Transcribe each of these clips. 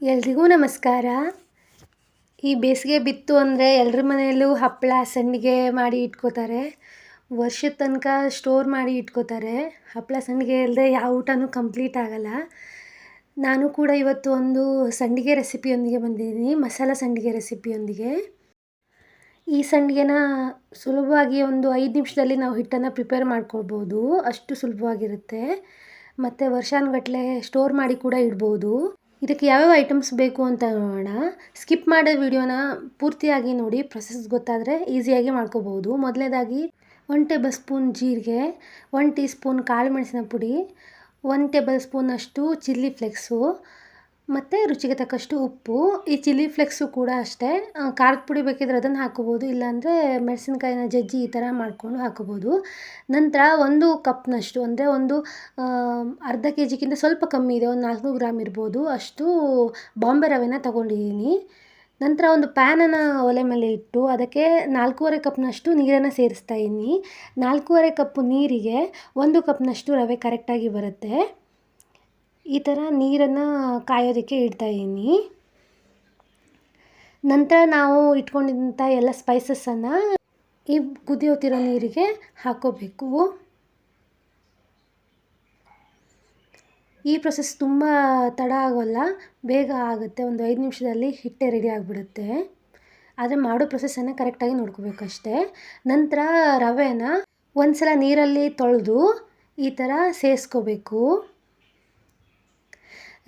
ಎಲ್ರಿಗೂ ನಮಸ್ಕಾರ. ಈ ಬೇಸಿಗೆ ಬಿತ್ತು ಅಂದರೆ ಎಲ್ಲರ ಮನೆಯಲ್ಲೂ ಹಪ್ಪಳ ಸಂಡಿಗೆ ಮಾಡಿ ಇಟ್ಕೋತಾರೆ. ವರ್ಷದ ತನಕ ಸ್ಟೋರ್ ಮಾಡಿ ಇಟ್ಕೋತಾರೆ. ಹಪ್ಪಳ ಸಂಡಿಗೆ ಇಲ್ಲದೆ ಯಾವ ಊಟನೂ ಕಂಪ್ಲೀಟ್ ಆಗಲ್ಲ. ನಾನು ಕೂಡ ಇವತ್ತು ಒಂದು ಸಂಡಿಗೆ ರೆಸಿಪಿಯೊಂದಿಗೆ ಬಂದಿದ್ದೀನಿ. ಮಸಾಲ ಸಂಡಿಗೆ ರೆಸಿಪಿಯೊಂದಿಗೆ ಈ ಸಂಡಿಗೆನ ಸುಲಭವಾಗಿ ಒಂದು ಐದು ನಿಮಿಷದಲ್ಲಿ ನಾವು ಹಿಟ್ಟನ್ನು ಪ್ರಿಪೇರ್ ಮಾಡ್ಕೊಳ್ಬೋದು. ಅಷ್ಟು ಸುಲಭವಾಗಿರುತ್ತೆ. ಮತ್ತು ವರ್ಷಾನುಗಟ್ಟಲೆ ಸ್ಟೋರ್ ಮಾಡಿ ಕೂಡ ಇಡ್ಬೋದು. ಇದಕ್ಕೆ ಯಾವ್ಯಾವ ಐಟಮ್ಸ್ ಬೇಕು ಅಂತ ನೋಡೋಣ. ಸ್ಕಿಪ್ ಮಾಡೋ ವಿಡಿಯೋನ ಪೂರ್ತಿಯಾಗಿ ನೋಡಿ ಪ್ರೊಸೆಸ್ ಗೊತ್ತಾದರೆ ಈಸಿಯಾಗಿ ಮಾಡ್ಕೋಬೋದು. ಮೊದಲನೇದಾಗಿ ಒನ್ ಟೇಬಲ್ ಸ್ಪೂನ್ ಜೀರಿಗೆ ಒನ್ ಟೀ ಸ್ಪೂನ್ ಕಾಳು ಮೆಣಸಿನ ಪುಡಿ ಒನ್ ಟೇಬಲ್ ಸ್ಪೂನಷ್ಟು ಚಿಲ್ಲಿ ಫ್ಲೆಕ್ಸು ಮತ್ತು ರುಚಿಗೆ ತಕ್ಕಷ್ಟು ಉಪ್ಪು, ಈ ಚಿಲ್ಲಿ ಫ್ಲೆಕ್ಸು ಕೂಡ ಅಷ್ಟೇ. ಖಾರದ ಪುಡಿ ಬೇಕಿದ್ರೆ ಅದನ್ನು ಹಾಕೋಬೋದು, ಇಲ್ಲಾಂದರೆ ಮೆಣಸಿನ್ಕಾಯಿನ ಜಜ್ಜಿ ಈ ಥರ ಮಾಡಿಕೊಂಡು ಹಾಕೋಬೋದು. ನಂತರ ಒಂದು ಕಪ್ನಷ್ಟು, ಅಂದರೆ ಒಂದು ಅರ್ಧ ಕೆ ಜಿಗಿಂತ ಸ್ವಲ್ಪ ಕಮ್ಮಿ ಇದೆ, ಒಂದು ನಾಲ್ಕುನೂರು ಗ್ರಾಮ್ ಇರ್ಬೋದು. ಅಷ್ಟು ಬಾಂಬೆ ರವೆನ ತೊಗೊಂಡಿದ್ದೀನಿ. ನಂತರ ಒಂದು ಪ್ಯಾನನ್ನು ಒಲೆ ಮೇಲೆ ಇಟ್ಟು ಅದಕ್ಕೆ ನಾಲ್ಕೂವರೆ ಕಪ್ನಷ್ಟು ನೀರನ್ನು ಸೇರಿಸ್ತಾ ಇದ್ದೀನಿ. ನಾಲ್ಕೂವರೆ ಕಪ್ ನೀರಿಗೆ ಒಂದು ಕಪ್ನಷ್ಟು ರವೆ ಕರೆಕ್ಟಾಗಿ ಬರುತ್ತೆ. ಈ ಥರ ನೀರನ್ನು ಕಾಯೋದಕ್ಕೆ ಇಡ್ತಾಯಿದ್ದೀನಿ ನಂತರ ನಾವು ಇಟ್ಕೊಂಡಿದ್ದಂಥ ಎಲ್ಲ ಸ್ಪೈಸಸನ್ನು ಈ ಕುದಿಯೋತಿರೋ ನೀರಿಗೆ ಹಾಕೋಬೇಕು. ಈ ಪ್ರೊಸೆಸ್ ತುಂಬ ತಡ ಆಗೋಲ್ಲ, ಬೇಗ ಆಗುತ್ತೆ. ಒಂದು ಐದು ನಿಮಿಷದಲ್ಲಿ ಹಿಟ್ಟೆ ರೆಡಿ ಆಗಿಬಿಡುತ್ತೆ. ಆದರೆ ಮಾಡೋ ಪ್ರೊಸೆಸನ್ನು ಕರೆಕ್ಟಾಗಿ ನೋಡ್ಕೋಬೇಕಷ್ಟೇ ನಂತರ ರವೆನ ಒಂದು ಸಲ ನೀರಲ್ಲಿ ತೊಳೆದು ಈ ಥರ ಸೇರಿಸ್ಕೋಬೇಕು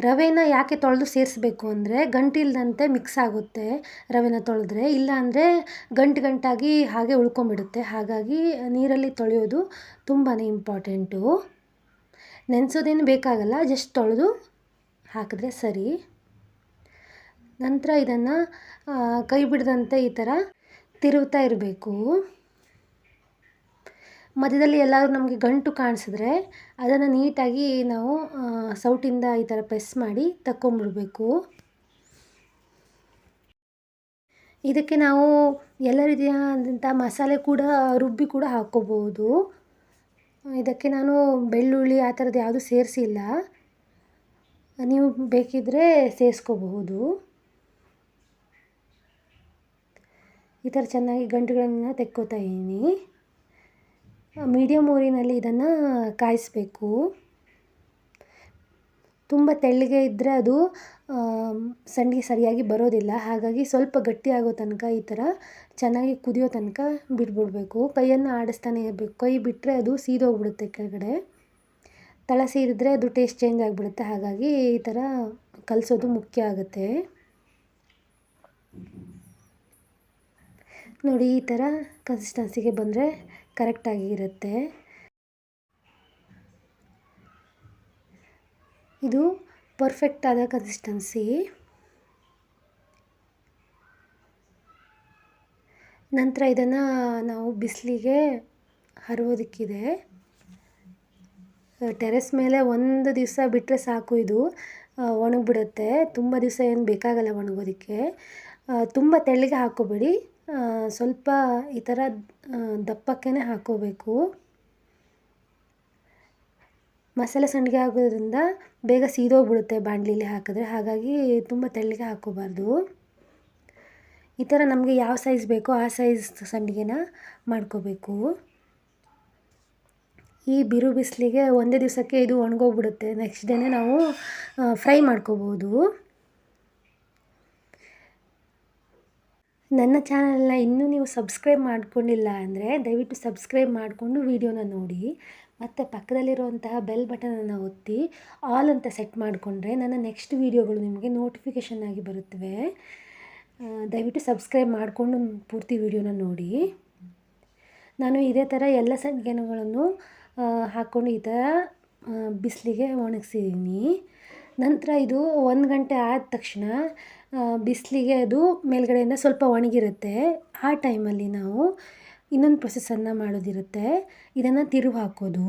ರವೆನ ಯಾಕೆ ತೊಳೆದು ಸೇರಿಸ್ಬೇಕು ಅಂದರೆ ಗಂಟಿಲ್ದಂತೆ ಮಿಕ್ಸ್ ಆಗುತ್ತೆ ರವೆನ ತೊಳೆದ್ರೆ. ಇಲ್ಲ ಅಂದರೆ ಗಂಟು ಗಂಟಾಗಿ ಹಾಗೆ ಉಳ್ಕೊಂಬಿಡುತ್ತೆ ಹಾಗಾಗಿ ನೀರಲ್ಲಿ ತೊಳೆಯೋದು ತುಂಬಾ ಇಂಪಾರ್ಟೆಂಟು ನೆನೆಸೋದೇನು ಬೇಕಾಗಲ್ಲ ಜಸ್ಟ್ ತೊಳೆದು ಹಾಕಿದ್ರೆ ಸರಿ. ನಂತರ ಇದನ್ನು ಕೈ ಬಿಡದಂತೆ ಈ ಥರ ತಿರುಗ್ತಾ ಇರಬೇಕು. ಮಧ್ಯದಲ್ಲಿ ಎಲ್ಲಾದರೂ ನಮಗೆ ಗಂಟು ಕಾಣಿಸಿದ್ರೆ ಅದನ್ನು ನೀಟಾಗಿ ನಾವು ಸೌಟಿಂದ ಈ ಥರ ಪ್ರೆಸ್ ಮಾಡಿ ತಕ್ಕೊಂಬಿಡ್ಬೇಕು. ಇದಕ್ಕೆ ನಾವು ಎಲ್ಲ ರೀತಿಯಾದಂಥ ಮಸಾಲೆ ಕೂಡ, ರುಬ್ಬಿ ಕೂಡ ಹಾಕ್ಕೋಬೋದು. ಇದಕ್ಕೆ ನಾನು ಬೆಳ್ಳುಳ್ಳಿ ಆ ಥರದ್ದು ಯಾವುದೂ ಸೇರಿಸಿಲ್ಲ. ನೀವು ಬೇಕಿದ್ದರೆ ಸೇರಿಸ್ಕೋಬಹುದು. ಈ ಥರ ಚೆನ್ನಾಗಿ ಗಂಟುಗಳನ್ನು ತೆಕ್ಕೋತಾ ಇದ್ದೀನಿ. ಮೀಡಿಯಮ್ ಊರಿನಲ್ಲಿ ಇದನ್ನು ಕಾಯಿಸಬೇಕು. ತುಂಬ ತೆಳ್ಳಗೆ ಇದ್ದರೆ ಅದು ಸಂಡಿಗೆ ಸರಿಯಾಗಿ ಬರೋದಿಲ್ಲ. ಹಾಗಾಗಿ ಸ್ವಲ್ಪ ಗಟ್ಟಿ ಆಗೋ ತನಕ ಈ ಥರ ಚೆನ್ನಾಗಿ ಕುದಿಯೋ ತನಕ ಬಿಟ್ಬಿಡಬೇಕು. ಕೈಯನ್ನು ಆಡಿಸ್ತಾನೆ ಇರಬೇಕು. ಕೈ ಬಿಟ್ಟರೆ ಅದು ಸೀದೋಗ್ಬಿಡುತ್ತೆ ಕೆಳಗಡೆ. ತಳ ಸೀರಿದ್ರೆ ಅದು ಟೇಸ್ಟ್ ಚೇಂಜ್ ಆಗಿಬಿಡುತ್ತೆ. ಹಾಗಾಗಿ ಈ ಥರ ಕಲಿಸೋದು ಮುಖ್ಯ ಆಗುತ್ತೆ. ನೋಡಿ ಈ ಥರ ಕನ್ಸಿಸ್ಟೆನ್ಸಿಗೆ ಬಂದರೆ ಕರೆಕ್ಟಾಗಿ ಇರುತ್ತೆ. ಇದು ಪರ್ಫೆಕ್ಟ್ ಆದ ಕನ್ಸಿಸ್ಟೆನ್ಸಿ. ನಂತರ ಇದನ್ನು ನಾವು ಬಿಸಿಲಿಗೆ ಹರಿಯೋದಕ್ಕಿದೆ ಟೆರೆಸ್ ಮೇಲೆ ಒಂದು ದಿವಸ ಬಿಟ್ಟರೆ ಸಾಕು ಇದು. ಒಣಗಿಬಿಡುತ್ತೆ. ತುಂಬ ದಿವಸ ಏನು ಬೇಕಾಗಲ್ಲ ಒಣಗೋದಕ್ಕೆ. ತುಂಬ ತೆಳ್ಳಗೆ ಹಾಕ್ಕೋಬೇಡಿ. ಸ್ವಲ್ಪ ಈ ಥರ ದಪ್ಪಕ್ಕೇ ಹಾಕ್ಕೋಬೇಕು ಮಸಾಲೆ ಸಂಡಿಗೆ ಆಗೋದ್ರಿಂದ ಬೇಗ ಸೀದೋಗ್ಬಿಡುತ್ತೆ ಬಾಣಲಿಲಿ ಹಾಕಿದ್ರೆ, ಹಾಗಾಗಿ ತುಂಬ ತೆಳ್ಳಗೆ ಹಾಕ್ಕೋಬಾರ್ದು ಈ ಥರ ನಮಗೆ ಯಾವ ಸೈಜ್ ಬೇಕೋ ಆ ಸೈಜ್ ಸಂಡಿಗೆನ ಮಾಡ್ಕೋಬೇಕು. ಈ ಬಿರು ಬಿಸಿಲಿಗೆ ಒಂದೇ ದಿವಸಕ್ಕೆ ಇದು ಒಣಗೋಗ್ಬಿಡುತ್ತೆ. ನೆಕ್ಸ್ಟ್ ಡೇನೇ ನಾವು ಫ್ರೈ ಮಾಡ್ಕೋಬೋದು. ನನ್ನ ಚಾನಲನ್ನ ಇನ್ನೂ ನೀವು ಸಬ್ಸ್ಕ್ರೈಬ್ ಮಾಡ್ಕೊಂಡಿಲ್ಲ ಅಂದರೆ ದಯವಿಟ್ಟು ಸಬ್ಸ್ಕ್ರೈಬ್ ಮಾಡಿಕೊಂಡು ವೀಡಿಯೋನ ನೋಡಿ. ಮತ್ತು ಪಕ್ಕದಲ್ಲಿರುವಂತಹ ಬೆಲ್ ಬಟನನ್ನು ಒತ್ತಿ, ಆಲ್ ಅಂತ ಸೆಟ್ ಮಾಡಿಕೊಂಡ್ರೆ ನನ್ನ ನೆಕ್ಸ್ಟ್ ವೀಡಿಯೋಗಳು ನಿಮಗೆ ನೋಟಿಫಿಕೇಷನ್ ಆಗಿ ಬರುತ್ತವೆ. ದಯವಿಟ್ಟು ಸಬ್ಸ್ಕ್ರೈಬ್ ಮಾಡಿಕೊಂಡು ಪೂರ್ತಿ ವೀಡಿಯೋನ ನೋಡಿ. ನಾನು ಇದೇ ಥರ ಎಲ್ಲ ಸಂಡಿಗೆಗಳನ್ನು ಹಾಕ್ಕೊಂಡು ಈ ಥರ ಬಿಸಿಲಿಗೆ ಒಣಗಿಸಿದ್ದೀನಿ. ನಂತರ ಇದು ಒಂದು ಗಂಟೆ ಆದ ತಕ್ಷಣ ಬಿಸಿಲಿಗೆ ಅದು ಮೇಲ್ಗಡೆಯಿಂದ ಸ್ವಲ್ಪ ಒಣಗಿರುತ್ತೆ. ಆ ಟೈಮಲ್ಲಿ ನಾವು ಇನ್ನೊಂದು ಪ್ರೊಸೆಸನ್ನು ಮಾಡೋದಿರುತ್ತೆ. ಇದನ್ನು ತಿರುವು ಹಾಕೋದು.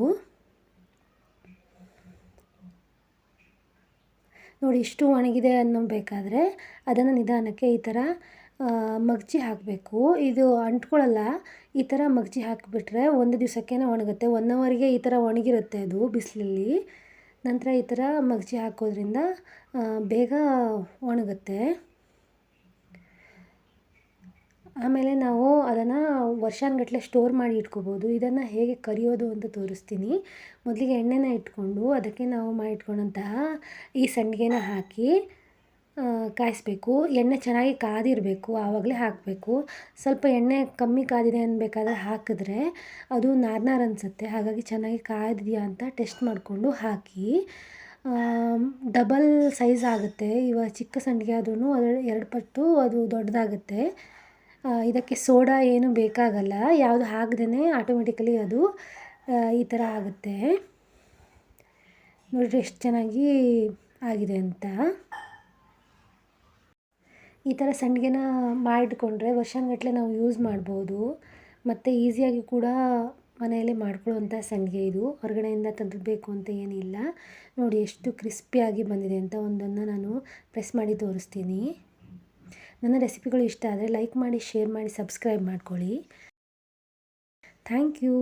ನೋಡಿ, ಇಷ್ಟು ಒಣಗಿದೆ ಅನ್ನೋಬೇಕಾದ್ರೆ ಅದನ್ನು ನಿಧಾನಕ್ಕೆ ಈ ಥರ ಮಗ್ಜಿ ಹಾಕಬೇಕು. ಇದು ಅಂಟ್ಕೊಳ್ಳಲ್ಲ ಈ ಥರ ಮಗ್ಜಿ ಹಾಕಿಬಿಟ್ರೆ ಒಂದು ದಿವಸಕ್ಕೇ ಒಣಗುತ್ತೆ. ಒನ್ ಅವರಿಗೆ ಈ ಥರ ಒಣಗಿರುತ್ತೆ ಅದು ಬಿಸಿಲಲ್ಲಿ. ನಂತರ ಈ ಥರ ಮಗ್ಜಿ ಹಾಕೋದ್ರಿಂದ ಬೇಗ ಒಣಗುತ್ತೆ. ಆಮೇಲೆ ನಾವು ಅದನ್ನು ವರ್ಷಾನುಗಟ್ಲೆ ಸ್ಟೋರ್ ಮಾಡಿ ಇಟ್ಕೋಬೋದು. ಇದನ್ನು ಹೇಗೆ ಕರಿಯೋದು ಅಂತ ತೋರಿಸ್ತೀನಿ. ಮೊದಲಿಗೆ ಎಣ್ಣೆನ ಇಟ್ಕೊಂಡು ಅದಕ್ಕೆ ನಾವು ಮಾಡಿಟ್ಕೊಂಡಂತಹ ಈ ಸಂಡಿಗೆನ ಹಾಕಿ ಕಾಯಿಸ್ಬೇಕು, ಎಣ್ಣೆ ಚೆನ್ನಾಗಿ ಕಾದಿರಬೇಕು, ಆವಾಗಲೇ ಹಾಕಬೇಕು. ಸ್ವಲ್ಪ ಎಣ್ಣೆ ಕಮ್ಮಿ ಕಾದಿದೆ ಅನ್ಬೇಕಾದ್ರೆ ಹಾಕಿದ್ರೆ ಅದು ನಾರು ನಾರು ಅನಿಸುತ್ತೆ. ಹಾಗಾಗಿ ಚೆನ್ನಾಗಿ ಕಾದಿದೆಯಾ ಅಂತ ಟೆಸ್ಟ್ ಮಾಡಿಕೊಂಡು ಹಾಕಿ. ಡಬಲ್ ಸೈಜ್ ಆಗುತ್ತೆ. ಇವಾಗ ಚಿಕ್ಕ ಸಂಡಿಗೆ ಆದ್ರೂ ಅದು ಎರಡು ಪಟ್ಟು ಅದು ದೊಡ್ಡದಾಗುತ್ತೆ. ಇದಕ್ಕೆ ಸೋಡಾ ಏನು ಬೇಕಾಗಲ್ಲ. ಯಾವುದು ಹಾಕ್ದೇ ಆಟೋಮೆಟಿಕಲಿ ಅದು ಈ ಥರ ಆಗುತ್ತೆ. ನೋಡಿರಿ, ಎಷ್ಟು ಚೆನ್ನಾಗಿ ಆಗಿದೆ ಅಂತ. ಈ ಥರ ಸಂಡಿಗೆನ ಮಾಡಿಕೊಂಡ್ರೆ ವರ್ಷಾನುಗಟ್ಲೆ ನಾವು ಯೂಸ್ ಮಾಡ್ಬೋದು. ಮತ್ತು ಈಸಿಯಾಗಿ ಕೂಡ ಮನೆಯಲ್ಲೇ ಮಾಡ್ಕೊಳ್ಳುವಂಥ ಸಂಡಿಗೆ ಇದು. ಹೊರಗಡೆಯಿಂದ ತರಬೇಕು ಅಂತ ಏನಿಲ್ಲ. ನೋಡಿ ಎಷ್ಟು ಕ್ರಿಸ್ಪಿಯಾಗಿ ಬಂದಿದೆ ಅಂತ ಒಂದನ್ನು ನಾನು ಪ್ರೆಸ್ ಮಾಡಿ ತೋರಿಸ್ತೀನಿ. ನನ್ನ ರೆಸಿಪಿಗಳು ಇಷ್ಟ ಆದರೆ ಲೈಕ್ ಮಾಡಿ, ಶೇರ್ ಮಾಡಿ, ಸಬ್ಸ್ಕ್ರೈಬ್ ಮಾಡ್ಕೊಳ್ಳಿ. Thank you.